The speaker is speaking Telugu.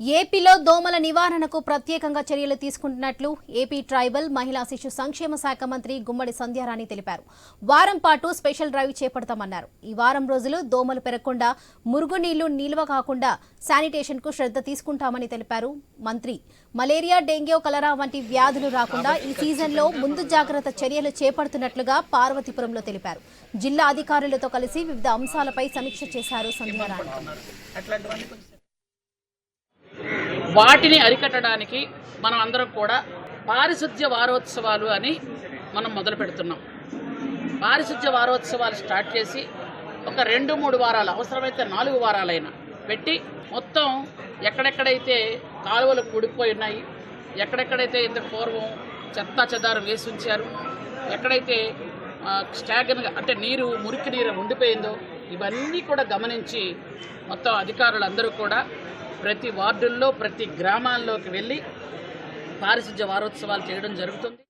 ఏపీలో దోమల నివారణకు ప్రత్యేకంగా చర్యలు తీసుకుంటున్నట్లు ఏపీ ట్రైబల్ మహిళా శిశు సంక్షేమ శాఖ మంత్రి గుమ్మడి సంధ్యారాణి తెలిపారు. వారం పాటు స్పెషల్ డ్రైవ్ చేపడతామన్నారు. ఈ వారం రోజులు దోమలు పెరగకుండా మురుగునీళ్ళు నిల్వ కాకుండా శానిటేషన్కు శ్రద్ధ తీసుకుంటామని తెలిపారు. మంత్రి మలేరియా డెంగ్యూ కలరా వంటి వ్యాధులు రాకుండా ఈ సీజన్లో ముందు జాగ్రత్త చర్యలు చేపడుతున్నట్లుగా పార్వతీపురంలో తెలిపారు. జిల్లా అధికారులతో కలిసి వివిధ అంశాలపై సమీక్ష చేశారు సంధ్యారాణి. వాటిని అరికట్టడానికి మనం అందరం కూడా పారిశుద్ధ్య వారోత్సవాలు అని మనం మొదలు పెడుతున్నాం. పారిశుద్ధ్య వారోత్సవాలు స్టార్ట్ చేసి ఒక రెండు మూడు వారాలు అవసరమైతే నాలుగు వారాలైనా పెట్టి మొత్తం ఎక్కడెక్కడైతే కాలువలు కూడిపోయి ఉన్నాయి ఎక్కడెక్కడైతే ఇంత పూర్వం చెత్త చెదారం వేసి ఉంచారు ఎక్కడైతే స్టాగన్గా అంటే నీరు మురికి నీరు ఉండిపోయిందో ఇవన్నీ కూడా గమనించి మొత్తం అధికారులందరూ కూడా ప్రతి వార్డుల్లో ప్రతి గ్రామాల్లోకి వెళ్ళి పారిశుధ్య వారోత్సవాలు చేయడం జరుగుతుంది.